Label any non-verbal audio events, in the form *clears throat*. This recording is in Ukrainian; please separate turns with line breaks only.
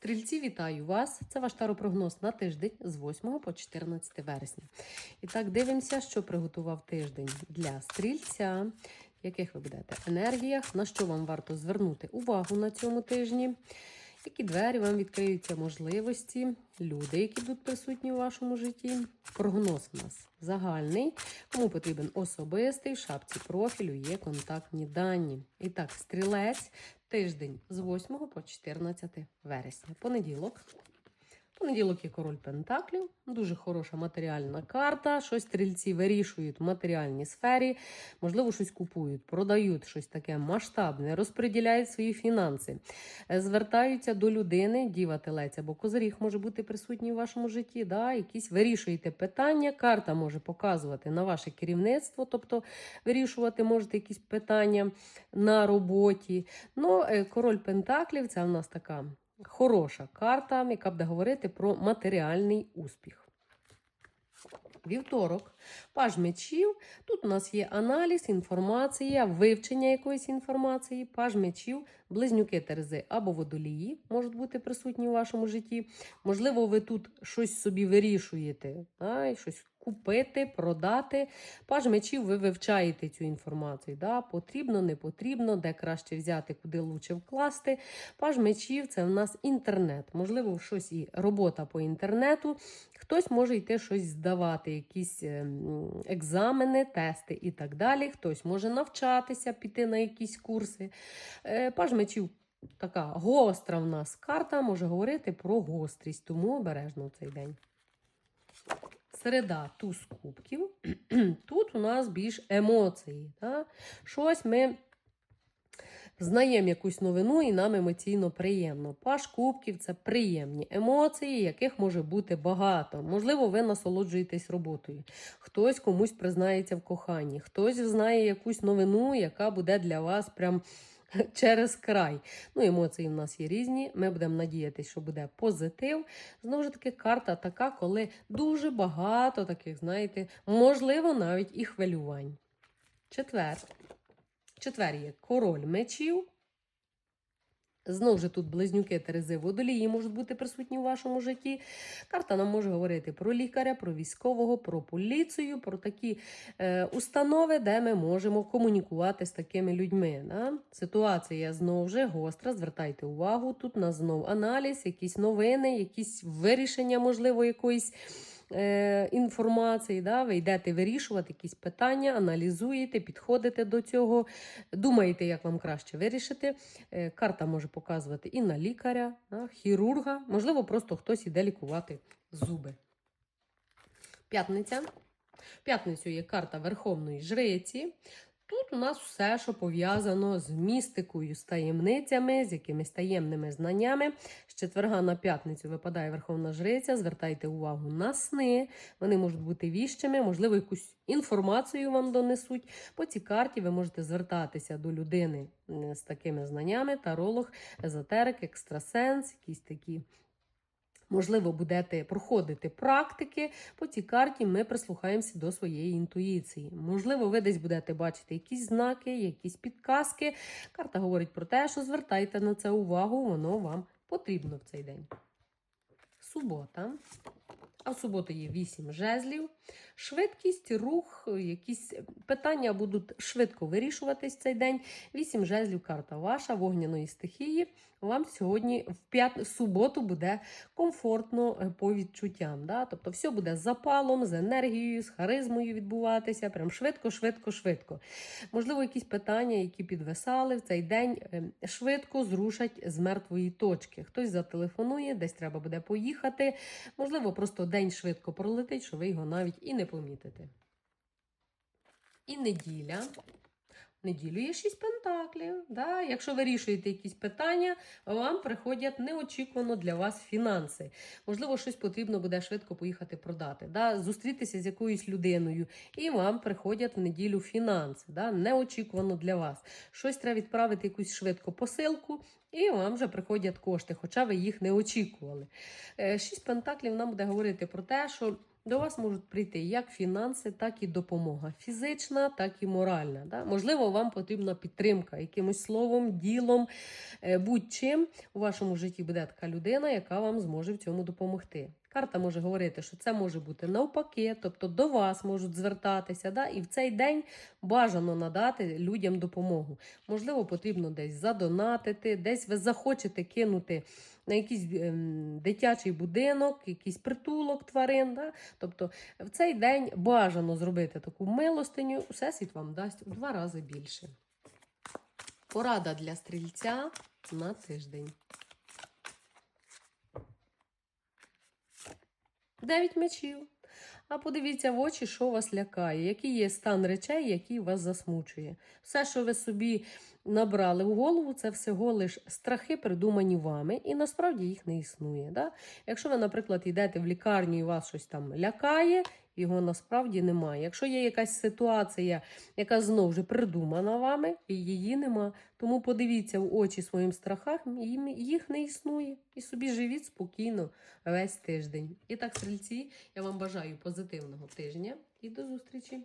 Стрільці, вітаю вас! Це ваш таропрогноз на тиждень з 8 по 14 вересня. І так, дивимося, що приготував тиждень для стрільця, яких ви будете енергіях, на що вам варто звернути увагу на цьому тижні, які двері вам відкриються можливості, люди, які будуть присутні у вашому житті. Прогноз у нас загальний. Кому потрібен особистий, в шапці профілю є контактні дані. І так, стрілець тиждень з 8 по 14 вересня. Понеділок. Понеділок є король Пентаклів, дуже хороша матеріальна карта. Щось стрільці вирішують в матеріальній сфері, можливо, щось купують, продають щось таке масштабне, розподіляють свої фінанси, е, звертаються до людини, діва телець або козиріг може бути присутній в вашому житті. Да? Якісь вирішуєте питання. Карта може показувати на ваше керівництво, тобто вирішувати можете якісь питання на роботі. Ну, е, король Пентаклів це в нас така хороша карта, яка буде говорити про матеріальний успіх. Вівторок, паж мечів. Тут у нас є аналіз, інформація, вивчення якоїсь інформації, паж мечів, близнюки Терези або водолії можуть бути присутні у вашому житті. Можливо, ви тут щось собі вирішуєте, а, і щось купити, продати. Паж мечів ви вивчаєте цю інформацію. Да? Потрібно, не потрібно, де краще взяти, куди лучше вкласти. Паж мечів це в нас інтернет. Можливо, щось і робота по інтернету. Хтось може йти щось здавати, якісь ем, екзамени, тести і так далі. Хтось може навчатися, піти на якісь курси. Е, Паж мечів така гостра в нас карта може говорити про гострість, тому обережно в цей день. Середа туз кубків. *clears throat* Тут у нас більш емоції. Да? Щось ми знаємо якусь новину і нам емоційно приємно. Паш кубків це приємні емоції, яких може бути багато. Можливо, ви насолоджуєтесь роботою. Хтось комусь признається в коханні, хтось знає якусь новину, яка буде для вас прям. *laughs* Через край. Ну, емоції в нас є різні. Ми будемо надіятися, що буде позитив. Знову ж таки, карта така, коли дуже багато таких, знаєте, можливо, навіть і хвилювань. Четвер. Четвер є король мечів. Знову ж тут близнюки Терези водолії можуть бути присутні у вашому житті. Карта нам може говорити про лікаря, про військового, про поліцію, про такі е, установи, де ми можемо комунікувати з такими людьми. Да? Ситуація знову ж гостра. Звертайте увагу. Тут у нас знов аналіз, якісь новини, якісь вирішення, можливо, якоїсь інформації. Да? Ви йдете вирішувати якісь питання, аналізуєте, підходите до цього, думаєте, як вам краще вирішити. Е, карта може показувати і на лікаря, да? хірурга, можливо, просто хтось іде лікувати зуби. П'ятниця. П'ятницю є карта Верховної Жриці. Тут у нас все, що пов'язано з містикою, з таємницями, з якимись таємними знаннями. З четверга на п'ятницю випадає Верховна Жриця. Звертайте увагу на сни. Вони можуть бути віщими, можливо, якусь інформацію вам донесуть. По цій карті ви можете звертатися до людини з такими знаннями: таролог, езотерик, екстрасенс, якісь такі. Можливо, будете проходити практики. По цій карті ми прислухаємося до своєї інтуїції. Можливо, ви десь будете бачити якісь знаки, якісь підказки. Карта говорить про те, що звертайте на це увагу, воно вам потрібно в цей день. Субота. А в суботу є 8 жезлів. Швидкість, рух, якісь питання будуть швидко вирішуватись цей день. 8 жезлів, карта ваша, вогняної стихії. Вам сьогодні в п'ят... суботу буде комфортно е, по відчуттям. Да? Тобто все буде з запалом, з енергією, з харизмою відбуватися. Прям швидко, швидко, швидко. Можливо, якісь питання, які підвисали в цей день, е, швидко зрушать з мертвої точки. Хтось зателефонує, десь треба буде поїхати. Можливо, просто день швидко пролетить, що ви його навіть і не помітите. І неділя. Неділю є шість пентаклів. Да? Якщо вирішуєте якісь питання, вам приходять неочікувано для вас фінанси. Можливо, щось потрібно буде швидко поїхати продати, да? зустрітися з якоюсь людиною, і вам приходять в неділю фінанси. Да? Неочікувано для вас. Щось треба відправити якусь швидко посилку, і вам вже приходять кошти, хоча ви їх не очікували. Е, Шість пентаклів нам буде говорити про те, що До вас можуть прийти як фінанси, так і допомога. Фізична, так і моральна. Да? Можливо, вам потрібна підтримка якимось словом, ділом, е, будь-чим у вашому житті буде така людина, яка вам зможе в цьому допомогти. Карта може говорити, що це може бути навпаки, тобто до вас можуть звертатися, да? і в цей день бажано надати людям допомогу. Можливо, потрібно десь задонатити, десь ви захочете кинути на якийсь ем, дитячий будинок, якийсь притулок тварин. Да? Тобто в цей день бажано зробити таку милостиню, всесвіт вам дасть у два рази більше. Порада для стрільця на тиждень. Дев'ять мечів. А подивіться в очі, що вас лякає, який є стан речей, який вас засмучує. Все, що ви собі набрали в голову, це всього лиш страхи, придумані вами, і насправді їх не існує. Да? Якщо ви, наприклад, йдете в лікарню і вас щось там лякає, його насправді немає. Якщо є якась ситуація, яка знову ж придумана вами, і її нема. Тому подивіться в очі своїм страхам, їх не існує. І собі живіть спокійно весь тиждень. І так, стрільці, я вам бажаю позитивного тижня і до зустрічі!